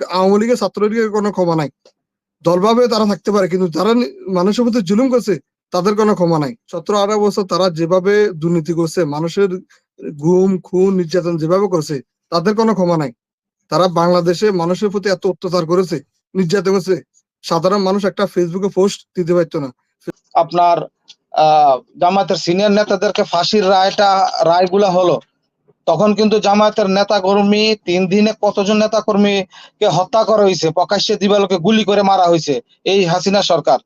আওয়ামী লীগের ছাত্রলীগের কোনো ক্ষমা নাই। দলভাবে তারা থাকতে পারে কিন্তু যারা মানুষের প্রতি জুলুম করছে তাদের কোনো ক্ষমা নাই। সতেরো আঠারো বছর তারা যেভাবে দুর্নীতি করছে মানুষের গুম খুন নির্যাতন যেভাবে করছে তাদের কোনো ক্ষমা নাই। তারা বাংলাদেশে মানুষের প্রতি এত অত্যাচার করেছে নির্যাতন করেছে সাধারণ মানুষ একটা ফেসবুকে পোস্ট দিতে পারতো না। আপনার আহ, জামায়াতের সিনিয়র নেতাদেরকে ফাঁসির রায়টা রায়গুলা হলো তখন কিন্তু জামায়াতের নেতা কর্মী তিন দিনে কতজন নেতা কর্মীকে হত্যা করা হয়েছে প্রকাশ্যে দিবালোকে গুলি করে মারা হয়েছে এই হাসিনা সরকার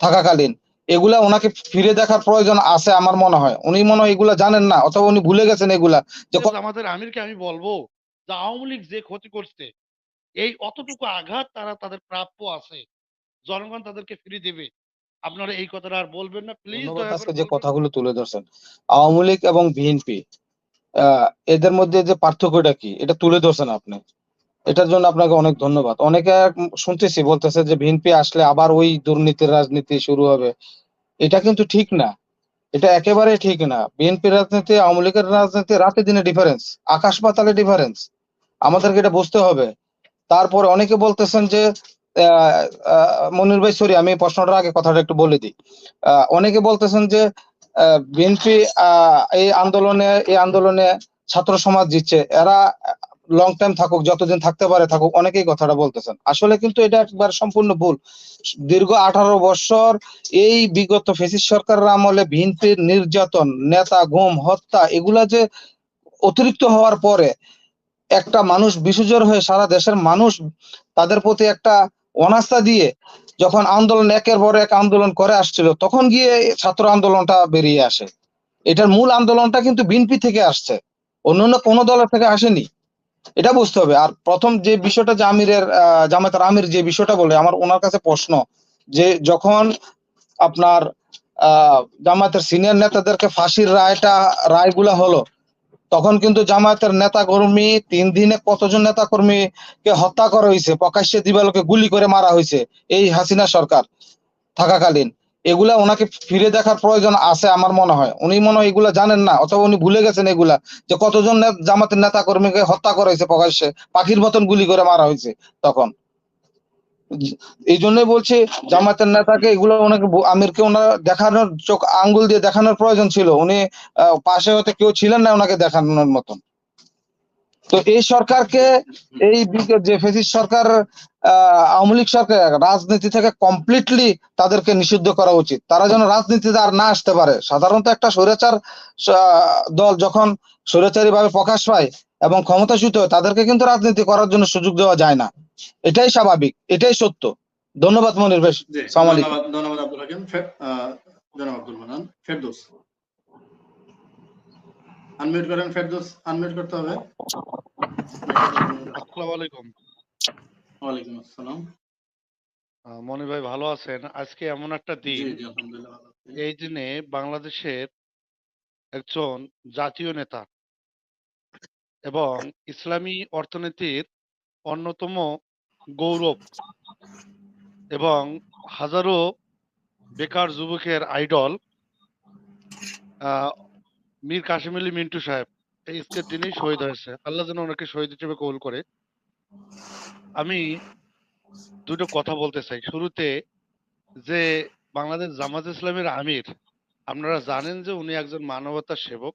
থাকাকালীন। এগুলা ওনাকে ফিরে দেখার প্রয়োজন আছে আমার মনে হয়। উনি মনে হয় এগুলা জানেন না অথবা উনি ভুলে গেছেন এগুলা। যে আমাদের আমিরকে আমি বলব যে আওয়ামী লীগ যে ক্ষতি করছে এই অতটুকু আঘাত তারা তাদের প্রাপ্য আছে। জনগণ তাদেরকে ফিরে দেবে। আপনারা এই কথাটা আর বলবেন না প্লিজ যে কথাগুলো তুলে ধরছেন। আওয়ামী লীগ এবং বিএনপি এদের মধ্যে যে পার্থক্যটা কি? এটা তুলে ধরছেন আপনি। এটার জন্য আপনাকে অনেক ধন্যবাদ। অনেকে শুনতেছি বলতেছে যে বিএনপি আসলে আবার ওই দুর্নীতির রাজনীতি শুরু হবে। এটা কিন্তু ঠিক না। এটা একেবারে ঠিক না। বিএনপির রাজনীতি, আওয়ামী লীগের রাজনীতি রাতে দিনে ডিফারেন্স আকাশ পাতালে ডিফারেন্স আমাদেরকে এটা বুঝতে হবে। তারপরে অনেকে বলতেছেন যে মনির ভাই সরি আমি প্রশ্নটার আগে কথাটা একটু বলে দিই। অনেকে বলতেছেন যে বিএনপি এই আন্দোলনে এই আন্দোলনে ছাত্র সমাজ দিচ্ছে এরা লং টাইম থাকুক, যতদিন থাকতে পারে থাকুক, অনেকেই কথাটা বলতেছেন। আসলে কিন্তু এটা একবার সম্পূর্ণ ভুল। দীর্ঘ আঠারো বছর এই বিগত ফেসিস সরকারের আমলে বিএনপির নির্যাতন, নেতা গুম, হত্যা, এগুলা যে অতিরিক্ত হওয়ার পরে একটা মানুষ বিসুজর হয়ে সারা দেশের মানুষ তাদের প্রতি একটা অনাস্থা দিয়ে যখন আন্দোলন একের পর এক আন্দোলন করে আসছিল তখন গিয়ে ছাত্র আন্দোলনটা বেরিয়ে আসে। এটার মূল আন্দোলনটা কিন্তু বিএনপি থেকে আসছে। অন্যান্য কোন দলের থেকে আসেনি। এটা বুঝতে হবে। আর প্রথম যে বিষয়টা যে আমিরের আহ, জামায়াতের আমির যে বিষয়টা বলে আমার ওনার কাছে প্রশ্ন যে যখন আপনার আহ জামায়াতের সিনিয়র নেতাদেরকে ফাঁসির রায়টা রায়গুলা হলো তখন কিন্তু জামায়াতের নেতা কর্মী তিন দিনে কতজন নেতা কর্মীকে হত্যা করা হয়েছে, প্রকাশ্যে দিবালোকে গুলি করে মারা হয়েছে, এই হাসিনা সরকার থাকাকালীন। এগুলা ওনাকে ফিরে দেখার প্রয়োজন আছে আমার মনে হয়। উনি মনে হয় এগুলা জানেন না, অথবা উনি ভুলে গেছেন এগুলা, যে কতজন জামাতের নেতা কর্মীকে হত্যা করা হয়েছে প্রকাশ্যে, পাখির মতন গুলি করে মারা হয়েছে তখন। এই জন্যই বলছি, জামাতের নেতাকে এগুলো ওনাকে আমিরকে ওনার দেখানোর চোখ, আঙ্গুল দিয়ে দেখানোর প্রয়োজন ছিল। উনি পাশে হয়তো কেউ ছিলেন না ওনাকে দেখানোর মতন। তো এই সরকারকে, এই যে ফেসিস সরকার আওয়ামী লীগ সরকার, রাজনীতি থেকে কমপ্লিটলি তাদেরকে নিষিদ্ধ করা উচিত। তারা যেন রাজনীতিতে আর না আসতে পারে। সাধারণত একটা স্বৈরাচার দল যখন স্বৈরাচারী ভাবে প্রকাশ পায় এবং ক্ষমতাচ্যুত হয়, তাদেরকে কিন্তু রাজনীতি করার জন্য সুযোগ দেওয়া যায় না। এটাই স্বাভাবিক এটাই সত্য। ধন্যবাদ মনির ভাই। ধন্যবাদ ধন্যবাদ আব্দুল হাকিম। জনাব আব্দুল মানান ফেরদৌস। আনমিউট করেন ফেরদৌস আনমিউট করতে হবে। আসসালামু আলাইকুম ওয়ালাইকুম আসসালাম। মনি ভাই ভালো আছেন? আজকে এমন একটা দিন। এই দিনে বাংলাদেশের একজন জাতীয় নেতা এবং ইসলামী অর্থনীতির অন্যতম গৌরব এবং হাজারো বেকার যুবকের আইডল মীর কাশিম আলী মিন্টু সাহেব। এই আজকের দিনেই শহীদ হয়েছে। আল্লাহ যেন ওনাকে শহীদ হিসেবে কবুল করে। আমি দুটো কথা বলতে চাই। শুরুতে যে বাংলাদেশ জামাত ইসলামের আমির, আপনারা জানেন যে উনি একজন মানবতার সেবক।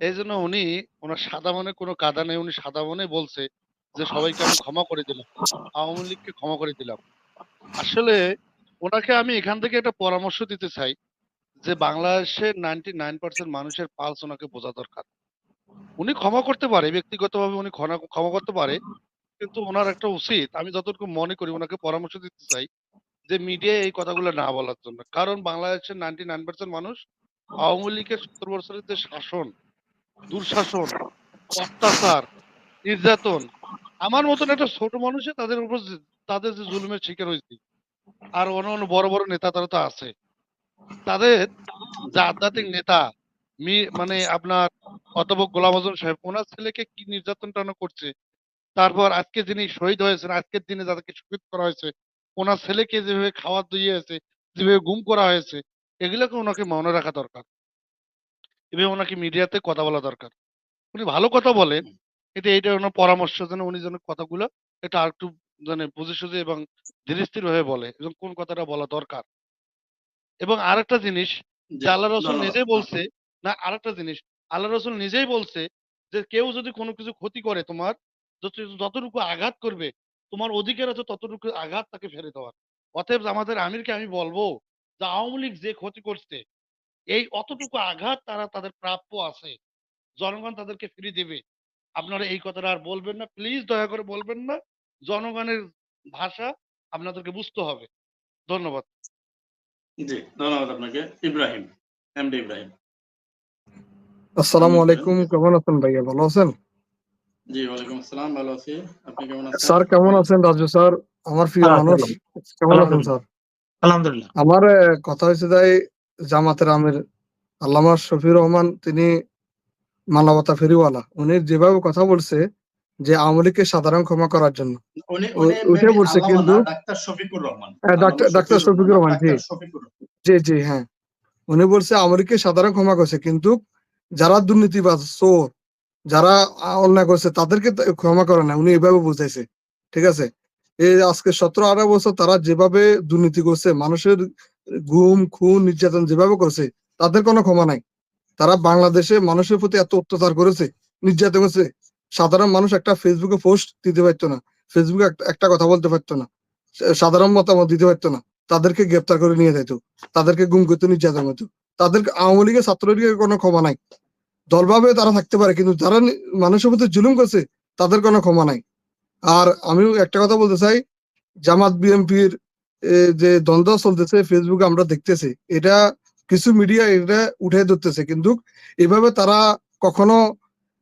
এই জন্য উনি, ওনার সাদা মনে কোনো কাদা নেই, উনি সাদা মনে বলছে যে সবাইকে আমি ক্ষমা করে দিলাম, আওয়ামী লীগকে ক্ষমা করে দিলাম। আসলে ওনাকে আমি এখান থেকে একটা পরামর্শ দিতে চাই যে বাংলাদেশের নাইনটি নাইন পার্সেন্ট মানুষের পালস ওনাকে বোঝা দরকার। উনি ক্ষমা করতে পারে, ব্যক্তিগতভাবে উনি ক্ষমা- করতে পারে, কিন্তু ওনার একটা উচিত, আমি যতটুকু মনে করি ওনাকে পরামর্শ দিতে চাই যে মিডিয়ায় এই কথাগুলো না বলার জন্য। কারণ বাংলাদেশের নাইনটি নাইন পার্সেন্ট মানুষ আওয়ামী লীগের সত্তর বছরের যে শাসন, দুঃশাসন, অত্যাচার নির্যাতন। আমার মতন একটা ছোট মানুষে তাদের উপর তাদের যে জুলুমের শিকার হয়েছে। আর অন্য বড় বড় নেতা তারা তো আছে। তাদের যে আধ্যাত্মিক নেতা মানে আপনার অতবক গোলাম আজম সাহেব, ওনার ছেলেকে কি নির্যাতনটা না করছে? তারপর আজকে যিনি শহীদ হয়েছেন, আজকের দিনে যাদেরকে শহীদ করা হয়েছে, ওনার ছেলেকে যেভাবে খাওয়া দিয়ে হয়েছে যেভাবে গুম করা হয়েছে, এগুলোকে ওনাকে মনে রাখা দরকার। এবং ওনাকে মিডিয়াতে কথা বলা দরকার। উনি ভালো কথা বলেন কিন্তু এইটা ওনার পরামর্শ যেন উনি যেন কথাগুলো এটা আরেকটু মানে বুঝে সুঝে এবং ধীরস্থির হয়ে বলে এবং কোন কথাটা বলা দরকার। এবং আরেকটা জিনিস যে আল্লাহ রসুল নিজেই বলছে না আরেকটা জিনিস আল্লাহ রসুল নিজেই বলছে যে কেউ যদি কোনো কিছু ক্ষতি করে তোমার যতটুকু আঘাত করবে তোমার অধিকার আছে ততটুকু আঘাত তাকে ফেলে দেওয়ার। অতএব আমাদের আমিরকে আমি বলব যে আওয়ামী লীগ যে ক্ষতি করছে এই অতটুকু আঘাত তারা তাদের প্রাপ্য আছে। জনগণ তাদেরকে ফিরে দেবে। আপনারা এই কথাটা আর বলবেন না। প্লিজ দয়া করে বলবেন না। জনগণের ভাষা আপনাদেরকে বুঝতে হবে। ধন্যবাদ। জি ধন্যবাদ আপনাকে। ইব্রাহিম এমডি ইব্রাহিম। আসসালামু আলাইকুম কেমন আছেন ভাইয়া? ভালো আছেন? জি ওয়ালাইকুম আসসালাম ভালো আছি। আপনি কেমন আছেন? স্যার কেমন আছেন রাজু স্যার? আমার প্রিয় মানুষ কেমন আছেন স্যার? আলহামদুলিল্লাহ। আমার কথা হয়েছে তাই জামাতের আমির আল্লামা শফির রহমান তিনি মানবতা ফেরিওয়ালা উনি যেভাবে কথা বলছে যে আওয়ামী লীগকে সাধারণ ক্ষমা করার জন্য। বলছে কিন্তু- ডাক্তার শফিকুর রহমান। হ্যাঁ, জি। জি জি হ্যাঁ। উনি বলছে আওয়ামী লীগকে সাধারণ ক্ষমা করছে কিন্তু যারা দুর্নীতিবাজ চোর যারা অন্যায় করছে তাদেরকে ক্ষমা করে না উনি এভাবে বুঝাইছে ঠিক আছে? এই আজকে সতেরো আঠারো বছর তারা যেভাবে দুর্নীতি করছে মানুষের গুম খুন নির্যাতন যেভাবে করছে তাদের কোনো ক্ষমা নাই। তারা বাংলাদেশে মানুষের প্রতি এত অত্যাচার করেছে, নির্যাতন করেছে। সাধারণ মানুষ একটা ফেসবুকে পোস্ট দিতে পারতো না। ফেসবুকে একটা- কথা বলতে পারতো না। সাধারণ মতামত দিতে পারতো না। তাদেরকে গ্রেপ্তার করে নিয়ে যেত। তাদেরকে গুম করতে, নির্যাতন হতো তাদের আওয়ামী লীগের ছাত্রলীগের কোনো ক্ষমা নাই। দলভাবে তারা থাকতে পারে, কিন্তু যারা মানুষের প্রতি জুলুম করছে, তাদের কোনো ক্ষমা নাই। আর আমি একটা কথা বলতে চাই, জামাত বিএনপির যে দ্বন্দ্ব চলতেছে ফেসবুকে আমরা দেখতেছি। এটা কিছু মিডিয়া এটা উঠে ধরতেছে, কিন্তু এভাবে তারা কখনো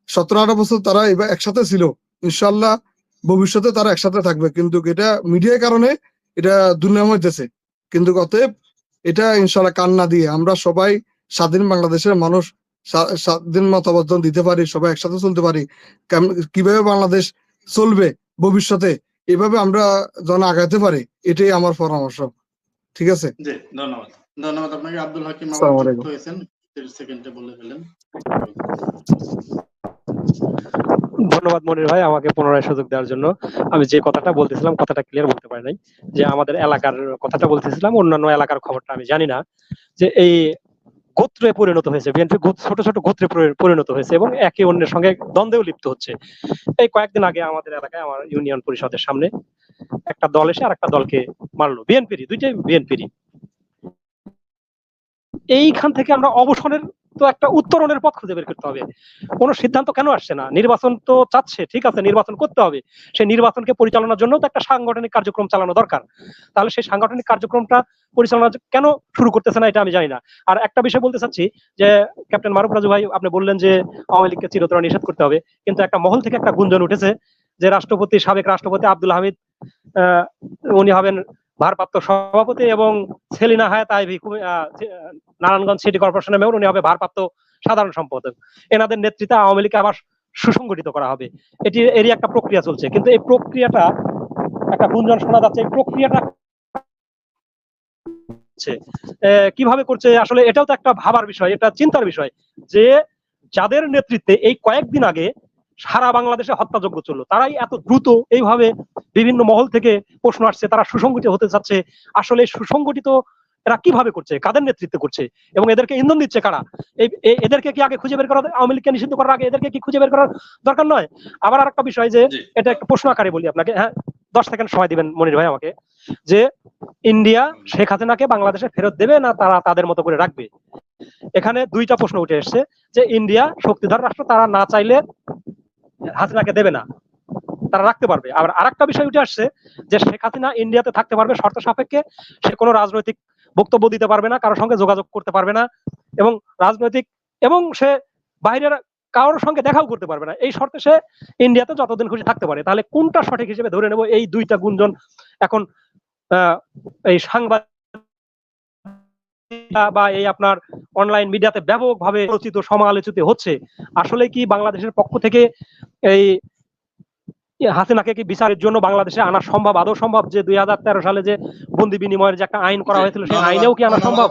সতেরো আঠারো বছর তারা এবার একসাথে ছিল ইনশাল্লাহ ভবিষ্যতে তারা একসাথে থাকবে, কিন্তু এটা মিডিয়ার কারণে এটা দুর্নাম হইতেছে। কিন্তু অতএব এটা ইনশাল্লাহ কান্না দিয়ে আমরা সবাই স্বাধীন বাংলাদেশের মানুষ স্বাধীন মতামত দিতে পারি, সবাই একসাথে চলতে পারি। কীভাবে বাংলাদেশ চলবে ভবিষ্যতে, এভাবে আমরা যেন আগাতে পারি, এটাই আমার পরামর্শ। ঠিক আছে? ধন্যবাদ। ধন্যবাদ আপনাকে। আব্দুল হাকিম। হয়েছেন। সেকেন্ডে বলে ধন্যবাদ মনির ভাই আমাকে পুনরায় সুযোগ দেওয়ার জন্য। আমি যে কথাটা বলতেছিলাম কথাটা ক্লিয়ার বলতে পারি নাই। যে আমাদের এলাকার কথাটা বলতেছিলাম অন্যান্য এলাকার খবরটা আমি জানি না। যে এই গোত্রে পরিণত হয়েছে বিএনপি ছোট ছোট গোত্রে পরিণত হয়েছে এবং একে অন্যের সঙ্গে দ্বন্দ্বেও লিপ্ত হচ্ছে। এই কয়েকদিন আগে আমাদের এলাকায় আমার ইউনিয়ন পরিষদের সামনে একটা দল এসে আর একটা দলকে মারলো। বিএনপিরই দুইটাই বিএনপিরই। এইখান থেকে আমরা অবসরের তো একটা উত্তরণের পথ খুঁজে বের করতে হবে। কোনো সিদ্ধান্ত কেন আসছে না? নির্বাচন তো চাচ্ছে, ঠিক আছে, নির্বাচন করতে হবে। সেই নির্বাচনকে পরিচালনার জন্য তো একটা সাংগঠনিক কার্যক্রম চালানো দরকার। তাহলে সেই সাংগঠনিক কার্যক্রমটা পরিচালনা কেন শুরু করতেছে না, এটা আমি জানি না। আর একটা বিষয় বলতে চাচ্ছি যে, ক্যাপ্টেন মারুফ রাজু ভাই, আপনি বললেন যে, আওয়ামী লীগকে চিরতরে নিষেধ করতে হবে। কিন্তু একটা মহল থেকে একটা গুঞ্জন উঠেছে যে, রাষ্ট্রপতি, সাবেক রাষ্ট্রপতি আব্দুল হামিদ উনি হবেন ভারপ্রাপ্ত সভাপতি এবং সেলিনা হায়াত আইভি নারায়ণগঞ্জ সিটি কর্পোরেশনের মেয়র, উনি হবে ভারপ্রাপ্ত সাধারণ সম্পাদক। এনাদের নেতৃত্বে আওয়ামী লীগকে আবার সুসংগঠিত করা হবে। এটি, এরই একটা প্রক্রিয়া চলছে। কিন্তু এই প্রক্রিয়াটা, একটা গুঞ্জন শোনা যাচ্ছে, এই প্রক্রিয়াটা কীভাবে করছে, আসলে এটাও তো একটা ভাবার বিষয় এটা চিন্তার বিষয় যে যাদের নেতৃত্বে এই কয়েকদিন আগে সারা বাংলাদেশে হত্যাযজ্ঞ চলল। তারাই এত দ্রুত এইভাবে বিভিন্ন মহল থেকে প্রশ্ন আসছে তারা সুসংগঠিত হতে চাচ্ছে। আসলে সুসংগঠিত এরা কীভাবে করছে? কাদের নেতৃত্বে করছে? এবং এদেরকে ইন্ধন দিচ্ছে কারা? এদেরকে কি আগে খুঁজে বের করা আওয়ামী লীগকে নিষিদ্ধ করার আগে এদেরকে কি খুঁজে বের করার দরকার নয়? আবার আরেকটা বিষয় যে এটা একটা প্রশ্ন আকারে বলি আপনাকে। হ্যাঁ দশ সেকেন্ড সময় দিবেন মনির ভাই আমাকে। যে ইন্ডিয়া শেখ হাসিনাকে বাংলাদেশে ফেরত দেবে না তারা তাদের মতো করে রাখবে? এখানে দুইটা প্রশ্ন উঠে এসছে। যে ইন্ডিয়া শক্তিধর রাষ্ট্র তারা না চাইলে হাসিনাকে দেবে না, তারা রাখতে পারবে। আবার আরেকটা বিষয় উঠে আসছে যে শেখ হাসিনা ইন্ডিয়াতে থাকতে পারবে শর্ত সাপেক্ষে, সে কোনো রাজনৈতিক বক্তব্য দিতে পারবে না, কারোর সঙ্গে যোগাযোগ করতে পারবে না, এবং রাজনৈতিক, এবং সে বাইরের কারোর সঙ্গে দেখাও করতে পারবে না। এই শর্তে সে ইন্ডিয়াতে যতদিন খুশি থাকতে পারে। তাহলে কোনটা সঠিক হিসেবে ধরে নেব? এই দুইটা গুঞ্জন এখন এই সাংবাদিক বা এই আপনার অনলাইন মিডিয়াতে ব্যাপকভাবে আলোচিত সমালোচিত হচ্ছে। আসলে কি বাংলাদেশের পক্ষ থেকে এই হাসিনাকে কি বিচারের জন্য বাংলাদেশে আনা সম্ভব? আদৌ সম্ভব যে দুই হাজার তেরো সালে যে বন্দি বিনিময়ের যে একটা আইন করা হয়েছিল সেই আইনেও কি আনা সম্ভব?